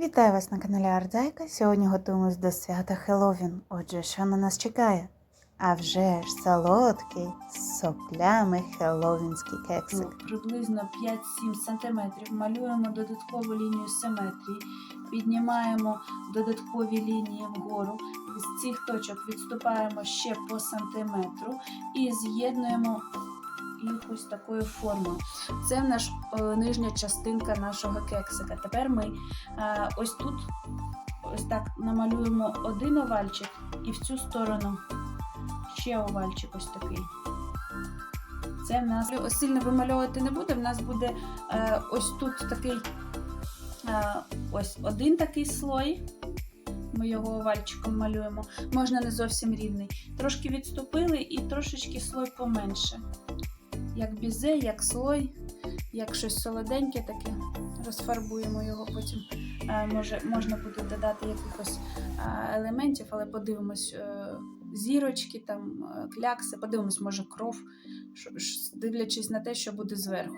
Вітаю вас на каналі Ардайка. Сьогодні готуємось до свята Хеллоуін. Отже, що на нас чекає? А вже ж солодкий з соплями хеллоуінський кексик. приблизно 5-7 см, малюємо додаткову лінію симетрії, піднімаємо додаткові лінії вгору, з цих точок відступаємо ще по сантиметру і з'єднуємо їх ось такою формою. Це наш е, нижня частинка нашого кексика. Тепер ми е, ось тут ось так намалюємо один овальчик і в цю сторону ще овальчик ось такий. Це в нас сильно вимальовувати не буде. В нас буде е, ось тут такий ось один такий слой. Ми його овальчиком малюємо. Можна не зовсім рівний. Трошки відступили і трошечки слой поменше. Як бізе, як слой, як щось солоденьке таке. Розфарбуємо його потім. Е, може, можна буде додати якихось е, елементів, але подивимось е, зірочки, там, клякси, подивимось, може, кров ш- дивлячись на те, що буде зверху.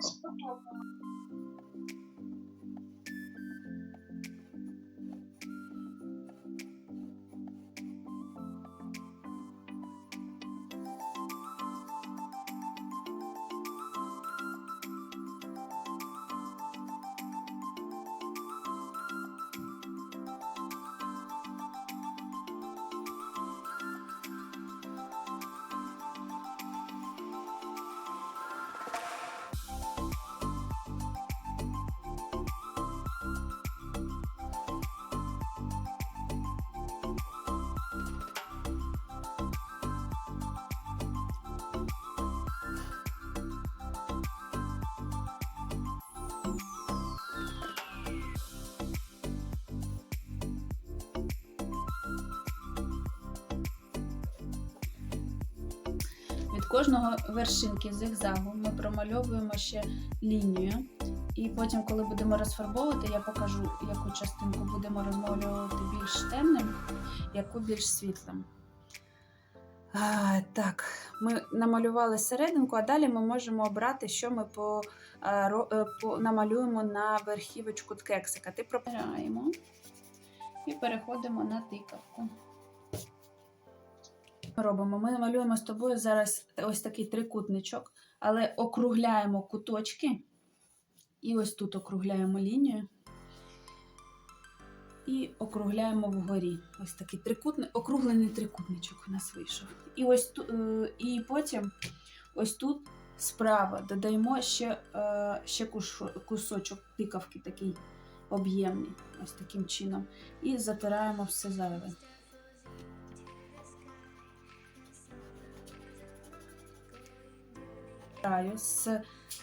Кожного вершинки зигзагу ми промальовуємо ще лінію. І потім, коли будемо розфарбовувати, я покажу, яку частинку будемо розмальовувати більш темним, яку більш світлим. А, так, ми намалювали серединку, а далі ми можемо обрати, що ми по, е, по, намалюємо на верхівочку кексика. Ти пропираємо і переходимо на тикавку. Робимо. Ми малюємо з тобою зараз ось такий трикутничок, але округляємо куточки. І ось тут округляємо лінію. І округляємо вгорі. Ось такий трикутний, округлений трикутничок у нас вийшов. І ось ту, е, і потім ось тут справа додаємо ще, е, ще кусочок тикавки такий об'ємний, ось таким чином. І затираємо все зайве. Краю з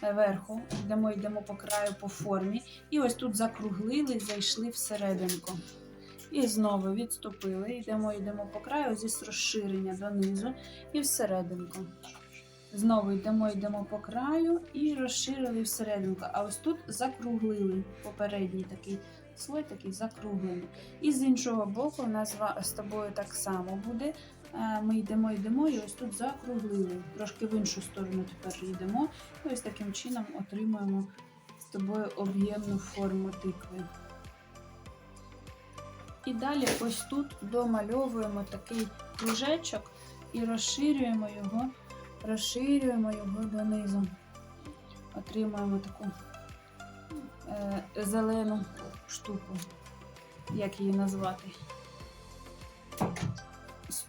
верху, йдемо, йдемо по краю по формі. І ось тут закруглили, зайшли всерединку. І знову відступили, йдемо, йдемо по краю зі розширення донизу і всерединку. Знову йдемо, йдемо по краю і розширили всерединку. А ось тут закруглили попередній такий слой, такий закруглений. І з іншого боку, у нас з тобою так само буде. Е, Ми йдемо, йдемо, і ось тут закруглили. Трошки в іншу сторону тепер йдемо. І ось таким чином отримуємо з тобою об'ємну форму тикви. І далі ось тут домальовуємо такий кружечок і розширюємо його, розширюємо його донизу. Отримуємо таку е, зелену штуку, як її назвати.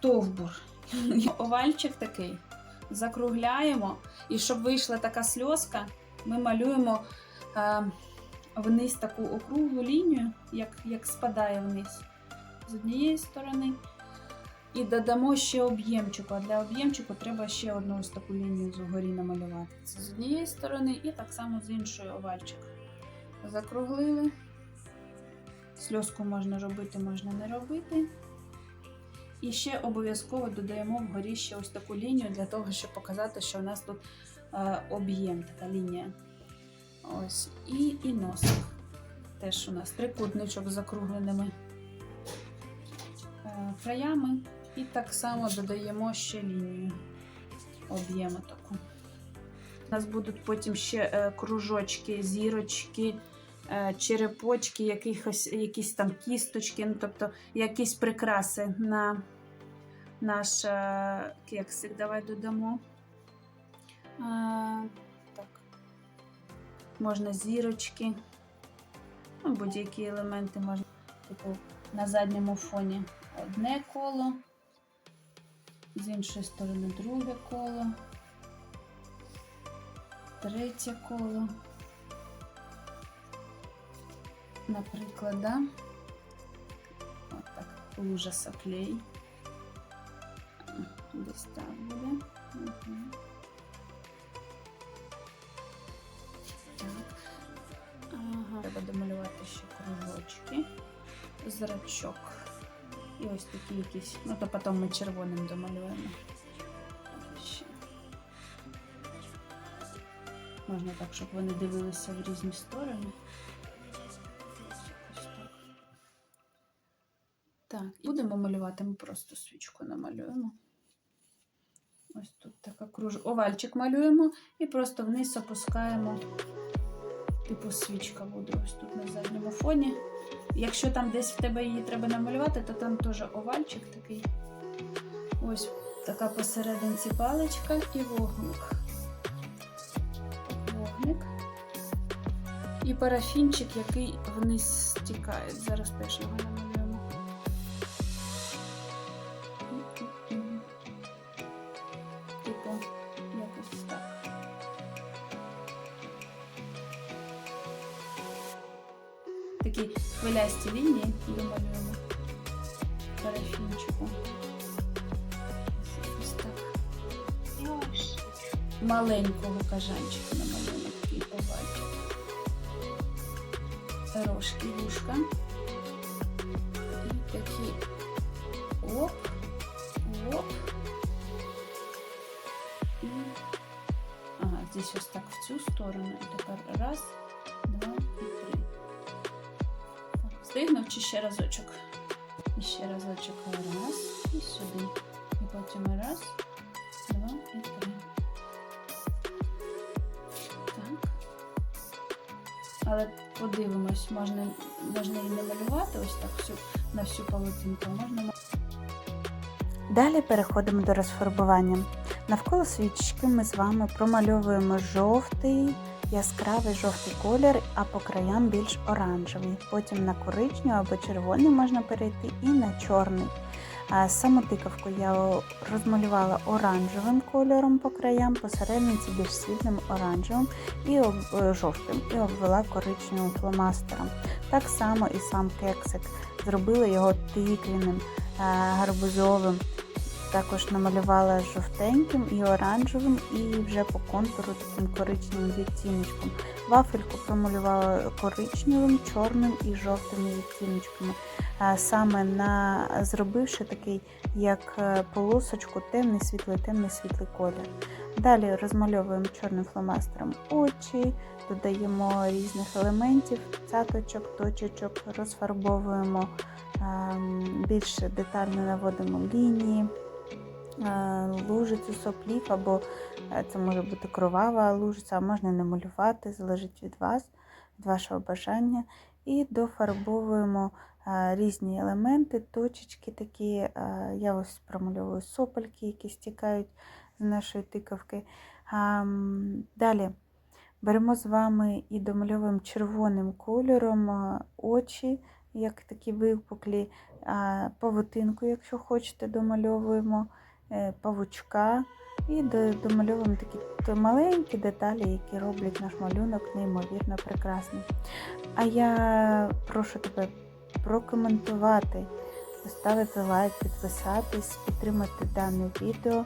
Стовбур. Овальчик такий. Закругляємо. І щоб вийшла така сльозка, ми малюємо е, вниз таку округлу лінію, як, як спадає вниз з однієї сторони. І додамо ще об'ємчику. А для об'ємчику треба ще одну ось таку лінію згорі намалювати. Це з однієї сторони і так само з іншої овальчик. Закруглили. Сльозку можна робити, можна не робити. І ще обов'язково додаємо вгорі ще ось таку лінію для того, щоб показати, що у нас тут е, об'єм, така лінія. Ось. І, і носик. Теж у нас трикутничок з закругленими е, краями. І так само додаємо ще лінію об'єму таку. У нас будуть потім ще е, кружочки, зірочки, черепочки, якихось, якісь там кісточки, ну, тобто якісь прикраси на наш е, кексик. Давай додамо. Е, так. Можна зірочки, ну, будь-які елементи можна, типу, на задньому фоні одне коло, з іншої сторони друге коло, третє коло. Наприклад, да? От так, лужа соплей. Десь так буде. Так. Ага. Треба домалювати ще кружочки, зрачок. І ось такі якісь. Ну, то потім ми червоним домалюємо. Можна так, щоб вони дивилися в різні сторони. Так, будемо малювати, ми просто свічку намалюємо. Ось тут така круж. Овальчик малюємо і просто вниз опускаємо. Типу свічка буде ось тут на задньому фоні. Якщо там десь в тебе її треба намалювати, то там теж овальчик такий. Ось така посерединці паличка і вогник. Вогник. І парафінчик, який вниз стікає. Зараз теж його намалюємо. Такі хвилясті лінії домалюємо парафінчику. Ось так. Маленького кажанчика намалюємо такий овальчик. Рожки, вушка. І такі оп, оп. І... Ага, здесь ось так в цю сторону. І тепер раз, встигнув чи ще разочок? І ще разочок раз і сюди. І потім раз, два і три. Так. Але подивимось, можна, можна і не малювати ось так всю, на всю павутинку, а можна Далі переходимо до розфарбування. Навколо свічки ми з вами промальовуємо жовтий, яскравий жовтий колір, а по краям більш оранжевий. Потім на коричневий або червоний можна перейти і на чорний. Саму тикавку я розмалювала оранжевим кольором по краям, посередниці більш світлим оранжевим і об- е, жовтим, і обвела коричневим фломастером. Так само і сам кексик. Зробила його тиквіним, е, гарбузовим. Також намалювала жовтеньким і оранжевим, і вже по контуру таким коричневим відтіночком. Вафельку промалювала коричневим, чорним і жовтими відтіночками. Саме на зробивши такий, як е, полосочку, темний світлий, темний світлий колір. Далі розмальовуємо чорним фломастером очі, додаємо різних елементів, цяточок, точечок, розфарбовуємо ем, більш детально наводимо лінії, лужицю соплів, або е, це може бути кровава лужиця, а можна не малювати, залежить від вас, від вашого бажання. І дофарбовуємо е, різні елементи, точечки такі. е, Я ось промальовую сопельки, які стікають з нашої тикавки. Далі беремо з вами і домальовуємо червоним кольором е, очі, як такі випуклі, павутинку, якщо хочете, домальовуємо, е, павучка. І домальовуємо такі маленькі деталі, які роблять наш малюнок неймовірно прекрасним. А я прошу тебе прокоментувати, поставити лайк, підписатись, підтримати дане відео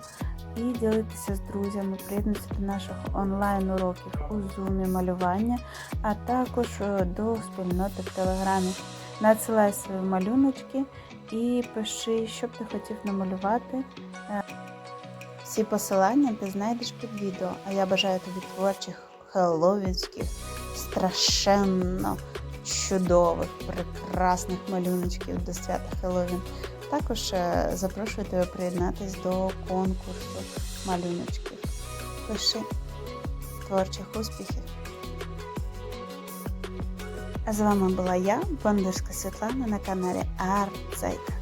і ділитися з друзями, приєднатися до наших онлайн-уроків у Zoom малювання, а також е, до спільноти в Телеграмі. Надсилай свої малюночки і пиши, що б ти хотів намалювати. Е, Всі посилання ти знайдеш під відео. А я бажаю тобі творчих хеллоуінських, страшенно чудових, прекрасних малюночків до свята Хеллоуін. Також е, запрошую тебе приєднатись до конкурсу малюночків. Пиши творчих успіхів! А з вами була я, Бандурська Світлана на каналі Арт Зайка.